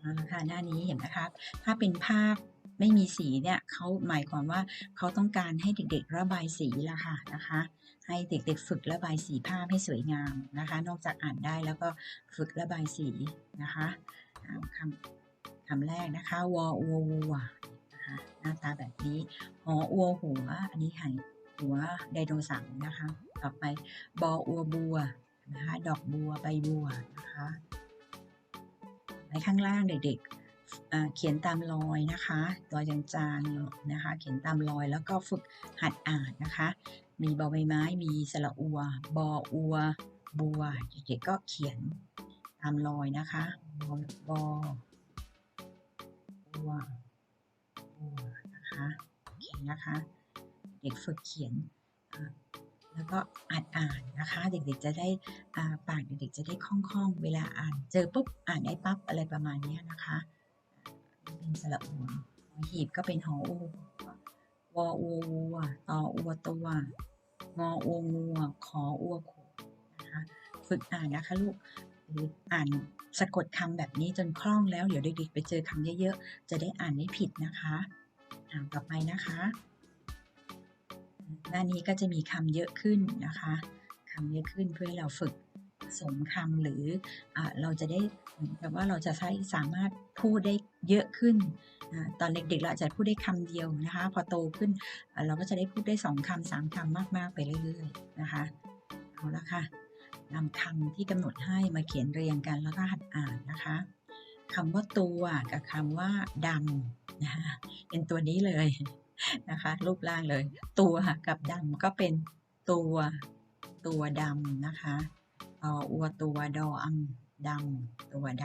เอาละคะหน้านี้เห็นนะครับถ้าเป็นภาพไม่มีสีเนี่ยเขาหมายความว่าเขาต้องการให้เด็กๆระบายสีละค่ะนะคะ ให้เด็กๆฝึกระบายสีภาพให้สวยงามนะคะ นอกจากอ่านได้แล้วก็ฝึกระบายสีนะคะคำคำแรกนะคะวออัววัวนะคะหน้าตาแบบนี้หออัวหัว อันนี้ไห่หัวไดโนเสาร์นะคะ ต่อไปบออัวบัวนะคะ ดอกบัวใบบัวนะคะ ในข้างล่างเด็กๆเขียนตามรอยนะคะรอยจางๆนะคะ เขียนตามรอยแล้วก็ฝึกหัดอ่านนะคะ มีบอใบไม้มีสระอัว บออัว บัว เด็กๆก็เขียนตามรอยนะคะบอบอบัวบัวนะคะโอเคนะคะ เด็กฝึกเขียน แล้วก็อ่านอ่านนะคะ เด็กๆจะได้ปากเด็กๆจะได้คล่องๆ เวลาอ่าน เจอปุ๊บอ่านได้ปั๊บอะไรประมาณนี้นะคะเป็นสระอัวหอหีบก็เป็นหออูวออัววัวตออัวตัวงออัวงัวขออัวขวนะคะฝึกอ่านนะคะลูกหรืออ่านสะกดคำแบบนี้จนคล่องแล้ว เดี๋ยวเด็กๆไปเจอคำเยอะๆ จะได้อ่านไม่ผิดนะคะ ต่อไปนะคะ หน้านี้ก็จะมีคำเยอะขึ้นนะคะคำเยอะขึ้นเพื่อให้เราฝึกสมคำหรืออเราจะได้เหมือนกับว่าเราจะใช้สามารถพูดได้เยอะขึ้นอตอนเด็กๆเราอาจจะพูดได้คำเดียวนะคะ พอโตขึ้นเราก็จะได้พูดได้สองคำสามคำมากๆไปเรื่อยๆนะคะเอาละค่ะนำคำที่กำหนดให้มาเขียนเรียงกันแล้วก็หัดอ่านนะคะคำว่าตัวกับคำว่าดำนะคะเป็นตัวนี้เลย นะคะ รูปร่างเลย ตัวกับดำก็เป็นตัวตัวดำนะคะออัวตัวดออำดำตัวด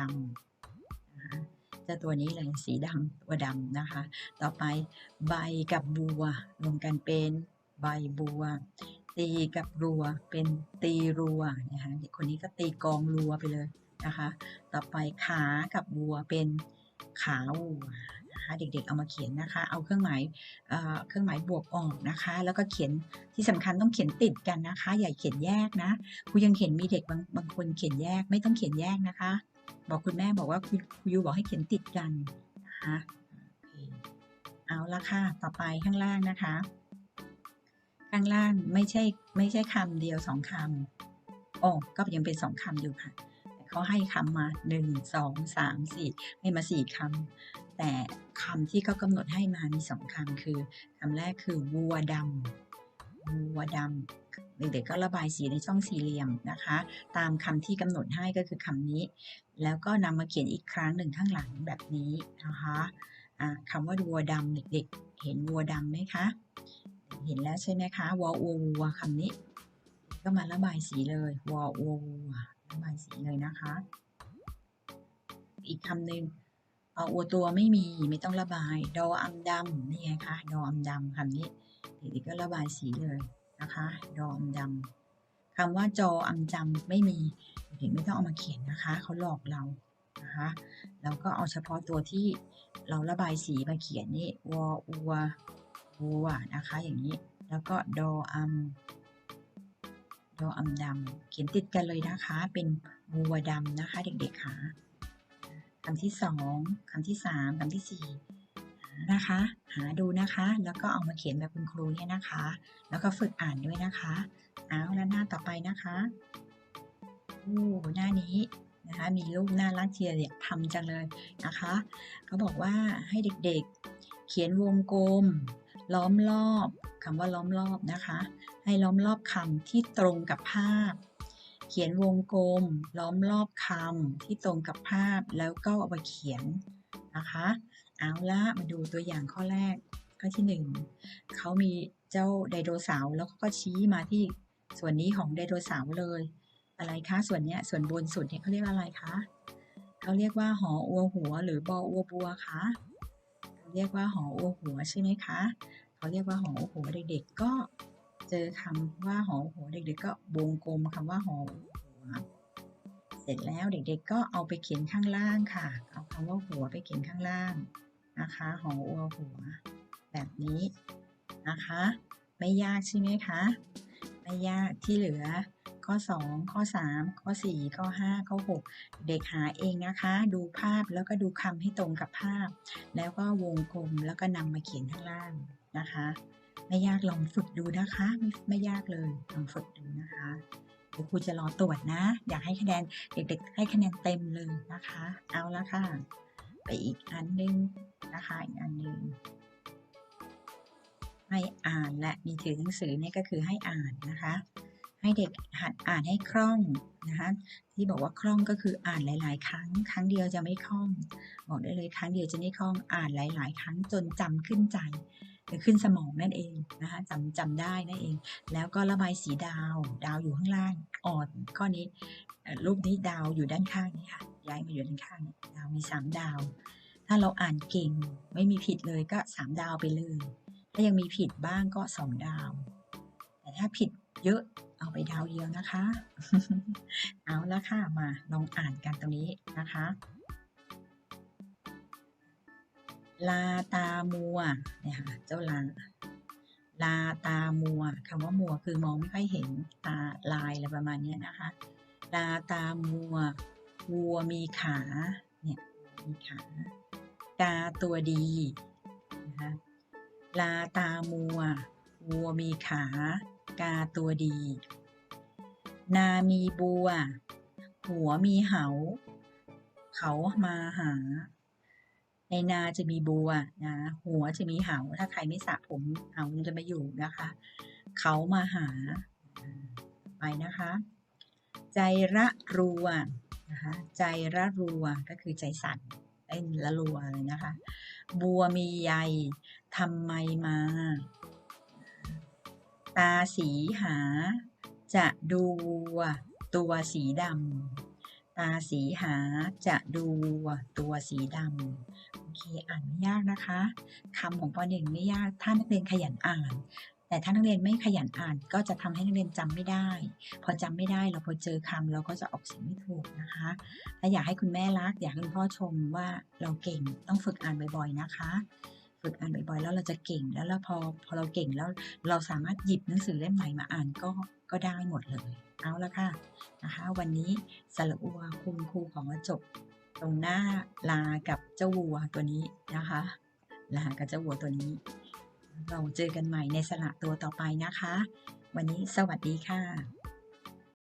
ำนะคะจะตัวนี้เลยสีดำตัวดำนะคะ ต่อไปใบกับบัวรวมกันเป็นใบบัว ตีกับรัวเป็นตีรัวนะคะคนนี้ก็ตีกองรัวไปเลยนะคะ ต่อไปขากับวัวเป็นขาวัว นะคะ เด็กๆเอามาเขียนนะคะ เอาเครื่องหมายเเครื่องหมายบวกออกนะคะ แล้วก็เขียนที่สำคัญต้องเขียนติดกันนะคะ อย่าเขียนแยกนะครูยังเห็นมีเด็กบางบางคนเขียนแยกไม่ต้องเขียนแยกนะคะ บอกคุณแม่บอกว่าครูยูบอกให้เขียนติดกันนะคะเอาละค่ะต่อไปข้างล่างนะคะ ข้างล่างไม่ใช่ไม่ใช่คำเดียวสองคำโอ้ก็ยังเป็นสองคำอยู่ค่ะเขาให้คำมาหนึ่งสองสามสี่ให้มาสี่คำ แต่คำที่เขากำหนดให้มามีสองคำคือคำแรกคือวัวดำวัวดำเด็กๆก็ระบายสีในช่องสี่เหลี่ยมนะคะ ตามคำที่กำหนดให้ก็คือคำนี้ แล้วก็นำมาเขียนอีกครั้งหนึ่งข้างหลังแบบนี้นะคะอ่าคำว่าวัวดำเด็กๆ เห็นวัวดำไหมคะ เห็นแล้วใช่ไหมคะวออัววัวคำนี้ ก็มาระบายสีเลยวออัววัวระบายสีเลยนะคะ อีกคำหนึ่ง เอาอัวตัวไม่มีไม่ต้องระบาย ดออัมดำนี่ไงคะดออัมดำคำนี้เด็กๆก็ระบายสีเลยนะคะ ดออัมดำคำว่าจออัมจำไม่มีเด็กๆไม่ต้องเอามาเขียนนะคะเขาหลอกเรานะคะแล้วก็เอาเฉพาะตัวที่เราระบายสีมาเขียนนี่วออัววัวนะคะอย่างนี้แล้วก็ดออัมดออัมดำเขียนติดกันเลยนะคะ เป็นวัวดำนะคะ เด็กๆค่ะ คำที่สองคำที่สามคำที่สี่นะคะ หาดูนะคะ แล้วก็เอามาเขียนแบบคุณครูเนี่ยนะคะ แล้วก็ฝึกอ่านด้วยนะคะ เอาแล้วหน้าต่อไปนะคะโอ้หน้านี้นะคะ มีรูปน่ารักเชียร์อยากทำจังเลยนะคะเขาบอกว่าให้เด็กๆ เขียนวงกลม ล้อมรอบคำว่าล้อมรอบนะคะ ให้ล้อมรอบคำที่ตรงกับภาพ เขียนวงกลม ล้อมรอบคำที่ตรงกับภาพแล้วก็เอามาเขียนนะคะ เอาละมาดูตัวอย่างข้อแรก ข้อที่หนึ่งเขามีเจ้าไดโนเสาร์แล้วก็ชี้มาที่ส่วนนี้ของไดโนเสาร์เลย อะไรคะส่วนเนี้ยส่วนบนสุดเนี่ยเขาเรียกว่าอะไรคะเขาเรียกว่าหออัวหัว หรือบออัวบัวคะเรียกว่าหออัวหัวใช่ไหมคะเขาเรียกว่าหออัวหัวเด็กๆก็ เจอคำว่าหอหัวเด็กๆก็วงกลมคำว่าหอหัว เสร็จแล้วเด็กๆก็เอาไปเขียนข้างล่างค่ะ เอาคำว่าหัวไปเขียนข้างล่างนะคะหออัวหัว แบบนี้นะคะ ไม่ยากใช่ไหมคะ ไม่ยากที่เหลือข้อ 2 ข้อ 3 ข้อ 4 ข้อ 5 ข้อ 6 เด็กหาเองนะคะ ดูภาพแล้วก็ดูคำให้ตรงกับภาพ แล้วก็วงกลมแล้วก็นำมาเขียนข้างล่างนะคะ ไม่ยากลองฝึกดูนะคะไม่ไม่ยากเลยลองฝึกดูนะคะเดี๋ยวครูจะรอตรวจนะ อยากให้คะแนนเด็กๆ ให้คะแนนเต็มเลยนะคะ เอาละค่ะ ไปอีกอันหนึงนะคะอีกอันหนึ่งให้อ่านและมีถือหนังสือเนี่ยก็คือให้อ่านนะคะ ให้เด็กหัดอ่านให้คล่องนะคะที่บอกว่าคล่องก็คืออ่านหลาย ๆ ครั้ง ครั้งเดียวจะไม่คล่อง บอกได้เลยครั้งเดียวจะไม่คล่องอ่านหลาย ๆ ครั้งจนจำขึ้นใจ หรือขึ้นสมองนั่นเองนะคะจำจำได้นั่นเอง แล้วก็ระบายสีดาว ดาวอยู่ข้างล่างอ่อนข้อนี้รูปนี้ดาวอยู่ด้านข้างนี้ค่ะย้ายมาอยู่ด้านข้างดาวมีสามดาว ถ้าเราอ่านเก่งไม่มีผิดเลยก็สามดาวไปเลย ถ้ายังมีผิดบ้างก็สองดาว แต่ถ้าผิดเยอะเอาไปดาวเดียวนะคะ เอาละค่ะมาลองอ่านกันตรงนี้นะคะ ลาตามัวเนี่ยค่ะเจ้าลาลาตามัวคำว่ามัวคือมองไม่ค่อยเห็นตาลายอะไรประมาณนี้นะคะลาตามัววัวมีขาเนี่ยมีขากาตัวดีนะคะลาตามัววัวมีขากาตัวดี นามีบัว หัวมีเหา เขามาหา ในนาจะมีบัวนะหัวจะมีเหาถ้าใครไม่สระผมเหามันจะมาอยู่นะคะ เขามาหาไปนะคะ ใจระรัวนะคะใจระรัวก็คือใจสั่นเต้นระรัวเลยนะคะ บัวมีใยทำไมมา ตาสีหา จะดูวัวตัวสีดำ ตาสีหาจะดูตัวสีดำโอเคอ่านไม่ยากนะคะคำของปหนึ่งไม่ยากถ้านักเรียนขยันอ่าน แต่ถ้านักเรียนไม่ขยันอ่านก็จะทำให้นักเรียนจำไม่ได้ พอจำไม่ได้เราพอเจอคำเราก็จะออกเสียงไม่ถูกนะคะและอยากให้คุณแม่รัก อยากให้คุณพ่อชมว่าเราเก่งต้องฝึกอ่านบ่อยๆนะคะ ฝึกอ่านบ่อยๆ แล้วเราจะเก่งแล้วแล้วพอพอเราเก่งแล้วเราสามารถหยิบหนังสือเล่มใหม่มาอ่านก็ก็ได้หมดเลย เอาละค่ะนะคะวันนี้สระอัวคุณครูของจบตรงหน้าลากับเจ้าวัวตัวนี้นะคะลากับเจ้าวัวตัวนี้ เราเจอกันใหม่ในสระตัวต่อไปนะคะ วันนี้สวัสดีค่ะ